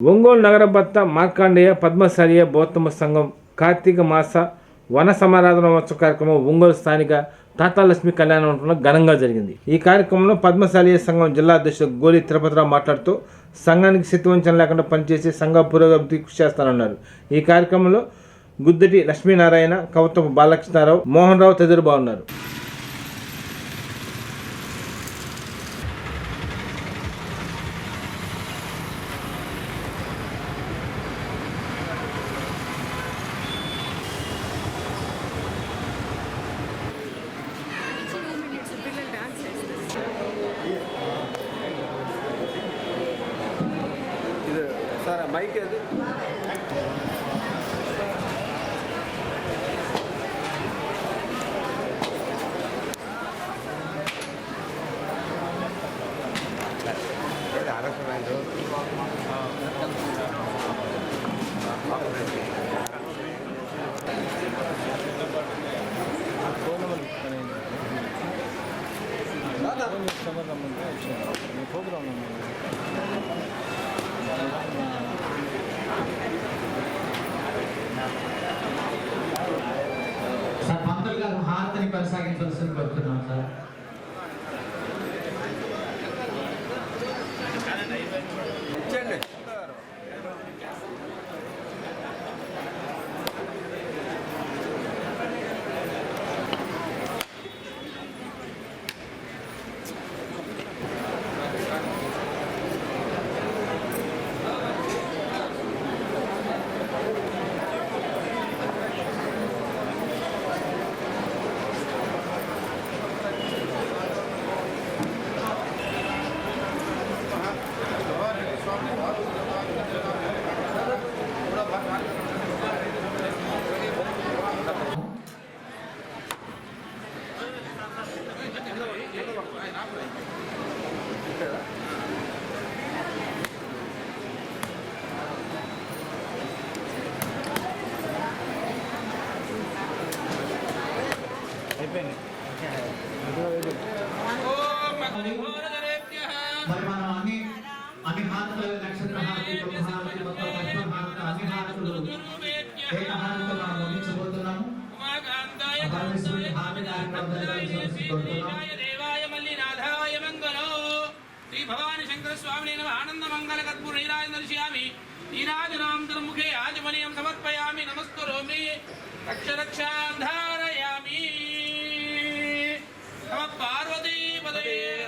ఒంగోలు నగర భర్త మార్కాండేయ పద్మశాలియ బౌద్ధమ సంఘం కార్తీక మాస వన సమారాధన ఉత్సవ కార్యక్రమం ఒంగోలు స్థానిక తాతాలక్ష్మి కళ్యాణ మండపంలో ఘనంగా జరిగింది. ఈ కార్యక్రమంలో పద్మశాలియ సంఘం జిల్లా అధ్యక్షుడు గోలి తిరుపతిరావు మాట్లాడుతూ సంఘానికి శక్తివంచన లేకుండా పనిచేసి సంఘ పురోగతి కృషి చేస్తానన్నారు. ఈ కార్యక్రమంలో గుద్దటి లక్ష్మీనారాయణ కవతపు బాలకృష్ణారావు మోహన్ రావు తదితరులు బాగున్నారు పిల్లలు డాన్స్ చేస్తారు ఇది సార్ మైక్ అది సార్ పంతులు గారు హారతిని కొనసాగించవలసింది కోరుతున్నాం సార్. శ్రీ భవాని శంకర స్వామిని నమ. ఆనంద మంగళ కర్పూర నీరాజ దర్శయామి నీరాజనాంతరం ఆజమనీయం సమర్పయామి. నమస్కరోమి. నమ పార్వతీ పదే.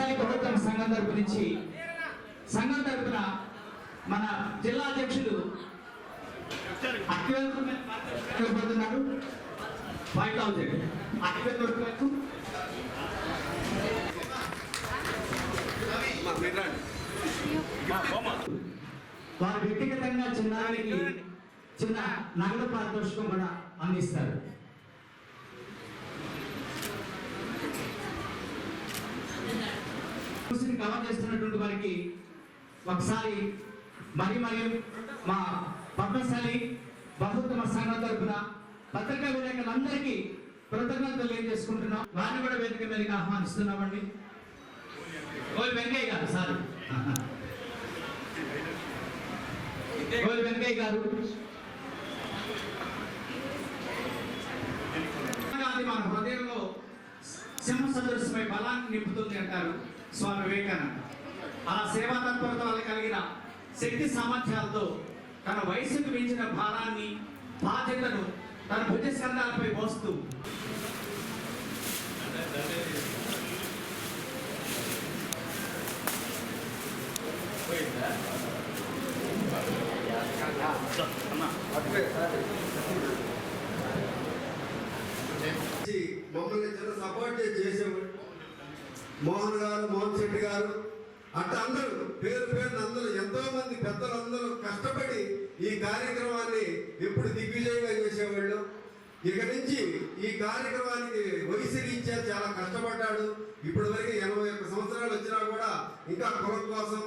పద్మశాలి ప్రభుత్వం సంఘం తరపు నుంచి సంఘం తరపున మన జిల్లా అధ్యక్షుడు అక్కిపోతున్నారు ఫైవ్ థౌజండ్ అక్కిపోయి వారు వ్యక్తిగతంగా చిన్నారికి చిన్న నగదు పారితోషికం కూడా అందిస్తారు. సేవ చేస్తున్నటువంటి వారికి ఒకసారి మరి మరి మా పద్మశాలి బహుత్తమ సంఘం తరపున పత్రికా విలేకరులందరికీ కృతజ్ఞతలు తెలియజేసుకుంటున్నాం. వారిని కూడా వేదిక మీదకి ఆహ్వానిస్తున్నామండి. కోరి వెంకయ్య గారు సార్. కోరి వెంకయ్య గారు. అది మన హృదయంలో సింహ సదృశ్యమై బలాన్ని నింపుతుంది అంటారు. స్వామి వివేకానంద. అలా సేవా తత్పరత వల్ల కలిగిన శక్తి సామర్థ్యాలతో తన వయసుకు మించిన భారాన్ని బాధ్యతను తన భుజ స్కంధాలపై మోస్తూ మమ్మల్ని సపోర్ట్ చేసేవాడు మోహన్ గారు మోహన్ శెట్టి గారు అట్లా అందరూ పేరు పేరు అందరూ ఎంతో మంది పెద్దలు అందరూ కష్టపడి ఈ కార్యక్రమాన్ని ఎప్పుడు దిగ్విజయంగా చేసేవాళ్ళు. ఇక నుంచి ఈ కార్యక్రమానికి వయసు రీత్యా చాలా కష్టపడ్డాడు. ఇప్పటి వరకు ఎనభై ఒక్క సంవత్సరాలు వచ్చినా కూడా ఇంకా కులం కోసం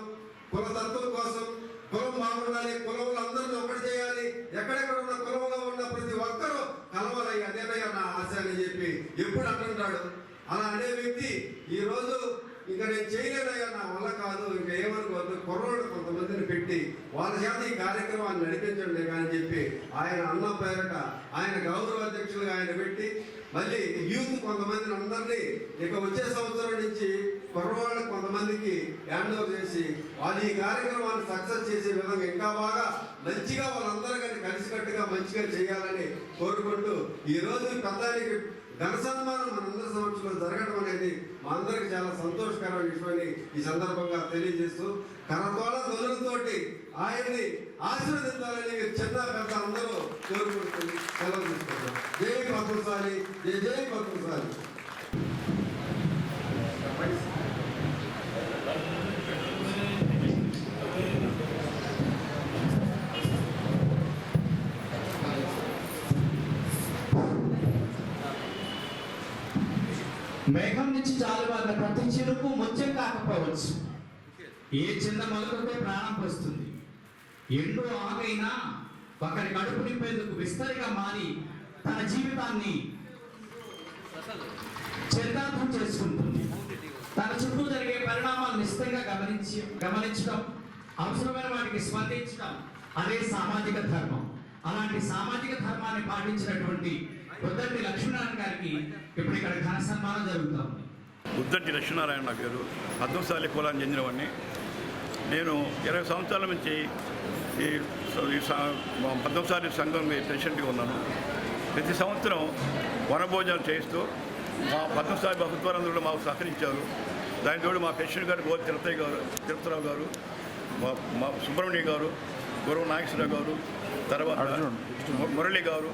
కులతత్వం కోసం కులం బాగుండాలి కులంలో అందరిని ఒకటి చేయాలి. ఎక్కడెక్కడ ఉన్న కులంలో ఉన్న ప్రతి ఒక్కరూ కలవాలయ్య అదేనయ్య నా ఆశ అని చెప్పి ఎప్పుడు అంటుంటాడు. అలా అనే వ్యక్తి ఈ రోజు ఇంకా నేను చేయలేదయ్యా నా వల్ల కాదు ఇంకా ఏమనుకోవద్దు కుర్రోడు కొంతమందిని పెట్టి వాళ్ళ చేత ఈ కార్యక్రమాన్ని నడిపించండి అని చెప్పి ఆయన అన్న పేరట ఆయన గౌరవ అధ్యక్షులుగా ఆయన పెట్టి మళ్ళీ యూత్ కొంతమందిని అందరినీ ఇక వచ్చే సంవత్సరం నుంచి కుర్రవాళ్ళకి కొంతమందికి హ్యాండ్ ఓవర్ చేసి వాళ్ళు ఈ కార్యక్రమాన్ని సక్సెస్ చేసే విధంగా ఇంకా బాగా మంచిగా వాళ్ళందరూ కానీ కలిసికట్టుగా మంచిగా చేయాలని కోరుకుంటూ ఈ రోజు పెద్దానికి ఘన సన్మానం మనందరి సమక్షంలో జరగడం అనేది మా అందరికి చాలా సంతోషకర విషయాన్ని ఈ సందర్భంగా తెలియజేస్తూ కరతోళ ధ్వనులతోటి ఆయన్ని ఆశీర్వదించాలని చిన్న పెద్ద అందరూ కోరుకుంటుంది సెలవు తీసుకుంటాం జై పద్మశాలి జై జై పద్మశాలి. మేఘం నుంచి జాలువారిన ప్రతి చిరుకు ముత్యం కాకపోవచ్చు. ఏ చిన్న మొలకతో ప్రాణం పోస్తుంది? ఎండు ఆగైనా ఒకరి కడుపు నింపేందుకు విస్తరిగా మారి తన జీవితాన్ని చరితార్థం చేసుకుంటుంది. తన చుట్టూ జరిగే పరిణామాలు నిశ్చితంగా గమనించి గమనించడం అవసరమైన వాటికి స్పందించడం అదే సామాజిక ధర్మం. అలాంటి సామాజిక ధర్మాన్ని పాటించినటువంటి కొద్దంటి లక్ష్మీనారాయణ గారికి ఇప్పుడు ఇక్కడ ఘన సన్మానం జరుగుతుంది ఉద్దంటి లక్ష్మీనారాయణ నా పేరు పద్మశాలి కులానికి చెందినవాడిని. నేను ఇరవై సంవత్సరాల నుంచి ఈ పద్మశాలి సంఘం ప్రెసిడెంట్గా ఉన్నాను. ప్రతి సంవత్సరం వనభోజనాలు చేయిస్తూ మా పద్మశాలి ప్రభుత్వాలందరూ మాకు సహకరించారు. దాని తోడు మా ప్రెసిడెంట్ గారు గోరి తిరుపతి గారు తిరుపతిరావు గారు మా మా సుబ్రహ్మణ్య గారు గురువు నాగేశ్వరరావు గారు తర్వాత మురళి గారు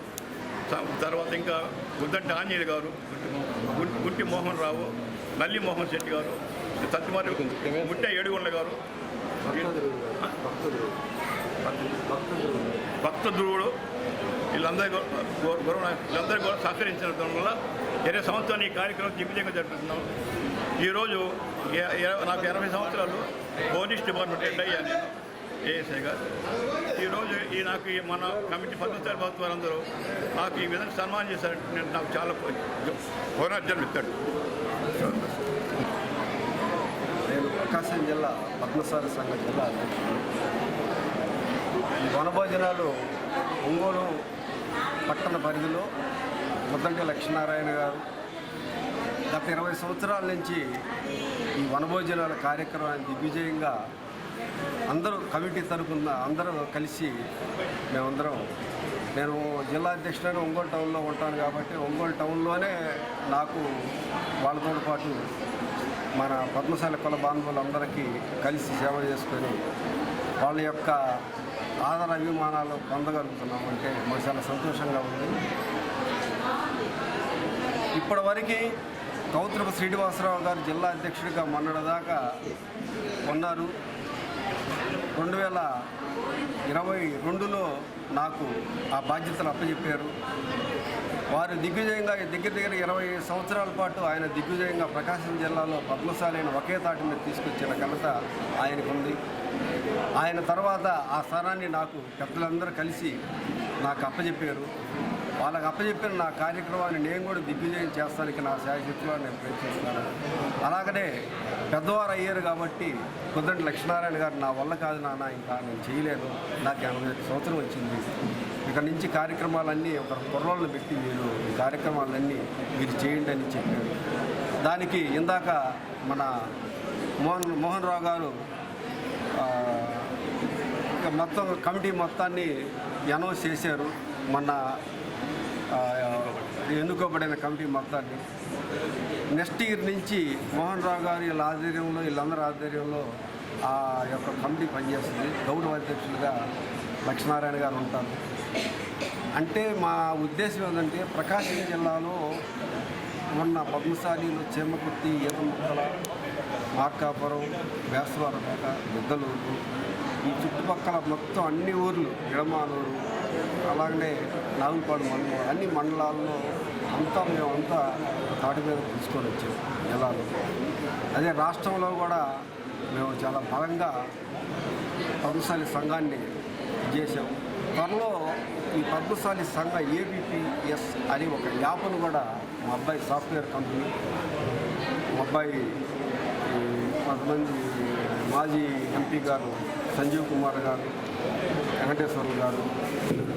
తర్వాత ఇంకా ఉద్దంటి ఆంజనేయులు గారు గుట్టి గుంటి మోహన్ రావు నల్లి మోహన్ శెట్టి గారు తత్తిమారి ముట్టె ఏడుగొండ గారు భక్త ధ్రువుడు వీళ్ళందరి గౌరవ వీళ్ళందరూ కూడా సహకరించడం వల్ల ఇరవై సంవత్సరాలు ఈ కార్యక్రమం దిగ్విజయంగా జరుపుతున్నాం ఈరోజు నాకు ఎనభై సంవత్సరాలు పోలీస్ డిపార్ట్మెంట్ హెడ్ అయ్యాను ఏఎస్ఐ గారు. ఈరోజు ఈ నాకు ఈ మన కమిటీ పద్ధతి వారందరూ నాకు ఈ విధంగా సన్మానం చేశారంటే నేను నాకు చాలా పౌరాజ్యం ఇస్తాడు నేను ప్రకాశం జిల్లా పద్మశాలి సంఘ జిల్లా ఈ వనభోజనాలు ఒంగోలు పట్టణ పరిధిలో ముద్దంటి లక్ష్మీనారాయణ గారు గత ఇరవై సంవత్సరాల నుంచి ఈ వనభోజనాల కార్యక్రమాన్ని దిగ్విజయంగా అందరూ కమిటీ తరపున అందరూ కలిసి మేమందరం నేను జిల్లా అధ్యక్షుడైన ఒంగోలు టౌన్లో ఉంటాను కాబట్టి ఒంగోలు టౌన్లోనే నాకు వాళ్ళతో పాటు మన పద్మశాలి కుల బాంధవులందరికీ కలిసి సేవ చేసుకొని వాళ్ళ యొక్క ఆదర అభిమానాలు పొందగలుగుతున్నాం అంటే మాకు చాలా సంతోషంగా ఉంది. ఇప్పటివరకు కౌతురపు శ్రీనివాసరావు గారు జిల్లా అధ్యక్షుడిగా మొన్నటిదాకా ఉన్నారు. రెండు వేల ఇరవై రెండులో నాకు ఆ బాధ్యతలు అప్పచెప్పారు. వారు దిగ్విజయంగా దగ్గర దగ్గర ఇరవై సంవత్సరాల పాటు ఆయన దిగ్విజయంగా ప్రకాశం జిల్లాలో పద్మశాలైన ఒకే తాటి మీద తీసుకొచ్చిన ఘనత ఆయనకు ఉంది ఆయన తర్వాత ఆ స్థానాన్ని నాకు పెద్దలందరూ కలిసి నాకు అప్పచెప్పారు. వాళ్ళకి అప్పచెప్పిన నా కార్యక్రమాన్ని నేను కూడా దిగ్విజయం చేస్తానికి నా శాయశక్తిలో నేను ప్రయత్నిస్తాను అలాగనే పెద్దవారు అయ్యారు కాబట్టి కుదరటి లక్ష్మీనారాయణ గారు నా వల్ల కాదు నాన్న ఇంకా నేను చేయలేను. నాకు ఎనభై సంవత్సరం వచ్చింది. ఇక్కడ నుంచి కార్యక్రమాలన్నీ ఒక కుర్రోళ్ళని పెట్టి మీరు కార్యక్రమాలన్నీ మీరు చేయండి అని చెప్పారు. దానికి ఇందాక మన మోహన్ మోహన్ రావు గారు మొత్తం కమిటీ మొత్తాన్ని అనౌన్స్ చేశారు. మొన్న ఎన్నుకోబడిన కమిటీ మొత్తాన్ని నెక్స్ట్ ఇయర్ నుంచి మోహన్ రావు గారి వీళ్ళ ఆధ్వర్యంలో వీళ్ళందరి ఆధ్వర్యంలో ఆ యొక్క కమిటీ పనిచేస్తుంది. గౌరవ అధ్యక్షులుగా లక్ష్మీనారాయణ గారు ఉంటారు. అంటే మా ఉద్దేశం ఏంటంటే ప్రకాశం జిల్లాలో ఉన్న పద్మశాలీలు చేమకుర్తి ఈతముక్కల మార్కాపురం వేసవరపేట పెద్దలూరు ఈ చుట్టుపక్కల మొత్తం అన్ని ఊర్లు ఇడమానూరు అలాగనే నాగుపాడు మండలం అన్ని మండలాల్లో అంతా మేమంతా తాటి మీద తీసుకొని వచ్చాం జిల్లాలో. అదే రాష్ట్రంలో కూడా మేము చాలా బలంగా పద్మశాలి సంఘాన్ని చేసాం త్వరలో ఈ పద్మశాలి సంఘ ఏబిపిఎస్ అని ఒక యాప్ను కూడా మా అబ్బాయి సాఫ్ట్వేర్ కంపెనీ మా అబ్బాయి కొంతమంది మాజీ ఎంపీ గారు సంజీవ్ కుమార్ గారు వెంకటేశ్వరులు గారు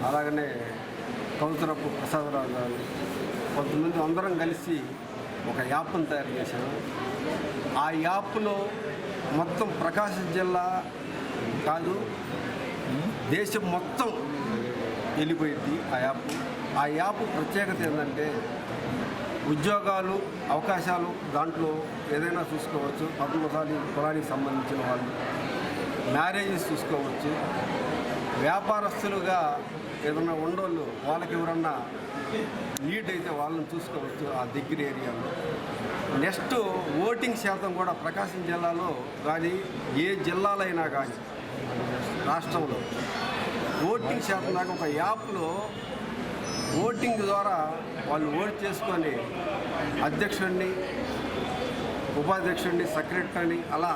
అలాగనే కౌతరపు ప్రసాదరావు గారు కొంతమంది అందరం కలిసి ఒక యాప్ను తయారు చేశాము ఆ యాప్లో మొత్తం ప్రకాశం జిల్లా కాదు దేశం మొత్తం వెళ్ళిపోయింది ఆ యాప్. ఆ యాప్ ప్రత్యేకత ఏంటంటే ఉద్యోగాలు అవకాశాలు దాంట్లో ఏదైనా చూసుకోవచ్చు. పద్మసాలి కులానికి సంబంధించిన వాళ్ళు. మ్యారేజెస్ చూసుకోవచ్చు. వ్యాపారస్తులుగా ఏదైనా ఉండోళ్ళు వాళ్ళకి ఎవరన్నా నీట్ అయితే వాళ్ళని చూసుకోవచ్చు ఆ దగ్గర ఏరియాలో. నెక్స్ట్ ఓటింగ్ శాతం కూడా ప్రకాశం జిల్లాలో కానీ ఏ జిల్లాలైనా కానీ రాష్ట్రంలో ఓటింగ్ శాతం దాకా ఒక యాప్లో ఓటింగ్ ద్వారా వాళ్ళు ఓట్ చేసుకొని అధ్యక్షుడిని ఉపాధ్యక్షుడిని సెక్రటరీని అలా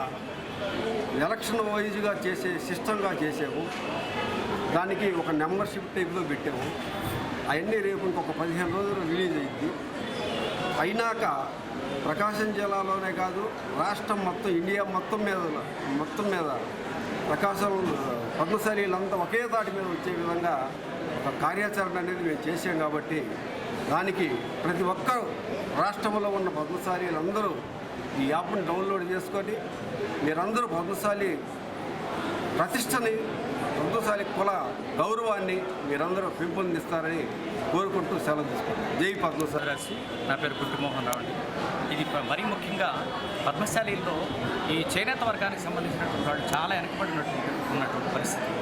ఎలక్షన్ వైజ్గా చేసే సిస్టంగా చేసాము దానికి ఒక మెంబర్షిప్ టైప్లో పెట్టాము అవన్నీ రేపు ఇంకొక పదిహేను రోజులు రిలీజ్ అయ్యింది అయినాక ప్రకాశం జిల్లాలోనే కాదు రాష్ట్రం మొత్తం ఇండియా మొత్తం మీద మొత్తం మీద ప్రకాశం పద్మశాలీలంతా ఒకే దాటి మీద వచ్చే విధంగా ఒక కార్యాచరణ అనేది మేము చేసాం కాబట్టి దానికి ప్రతి ఒక్కరూ రాష్ట్రంలో ఉన్న పద్మశాలీలందరూ ఈ యాప్ని డౌన్లోడ్ చేసుకొని మీరందరూ పద్మశాలి ప్రతిష్టని పద్మశాలి కుల గౌరవాన్ని మీరందరూ పెంపొందిస్తారని కోరుకుంటూ సెలవు తీసుకుంటారు జై పద్మశాలి. నా పేరు గుట్టుమోహన్ రావు ఇది మరీ ముఖ్యంగా పద్మశాలీల్లో ఈ చేనేత వర్గానికి సంబంధించినటువంటి వాళ్ళు చాలా వెనకబడినటువంటి ఉన్నటువంటి పరిస్థితి.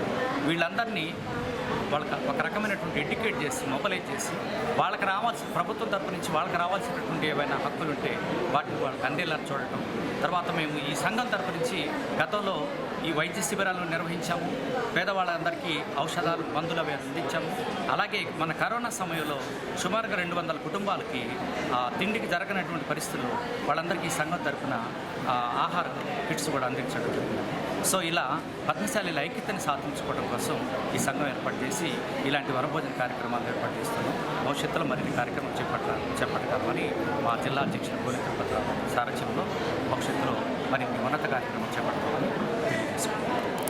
వీళ్ళందరినీ వాళ్ళకి ఒక రకమైనటువంటి ఎడ్యుకేట్ చేసి మొబలైజ్ చేసి వాళ్ళకి రావాల్సిన ప్రభుత్వం తరపు నుంచి వాళ్ళకి రావాల్సినటువంటి ఏవైనా హక్కులు ఉంటే వాటిని వాళ్ళకి అందేలా చూడటం. తర్వాత మేము ఈ సంఘం తరపు నుంచి గతంలో ఈ వైద్య శిబిరాలను నిర్వహించాము. పేదవాళ్ళందరికీ ఔషధాలు మందులు అవి అందించాము. అలాగే మన కరోనా సమయంలో సుమారుగా రెండు వందల కుటుంబాలకి ఆ, తిండికి జరగనటువంటి పరిస్థితుల్లో వాళ్ళందరికీ ఈ సంఘం తరఫున ఆహార కిట్స్ కూడా అందించడం సో ఇలా పద్మశాలీల ఐక్యతను సాధించుకోవడం కోసం ఈ సంఘం ఏర్పాటు చేసి ఇలాంటి వనభోజన కార్యక్రమాలు ఏర్పాటు చేస్తున్నాం. భవిష్యత్తులో మరిన్ని కార్యక్రమం చేపట్ట చేపట్టగలమని మా జిల్లా అధ్యక్షుడు గోలి తిరుపతి సారథ్యంలో భవిష్యత్తులో మరిన్ని ఉన్నత కార్యక్రమం చేపడతామని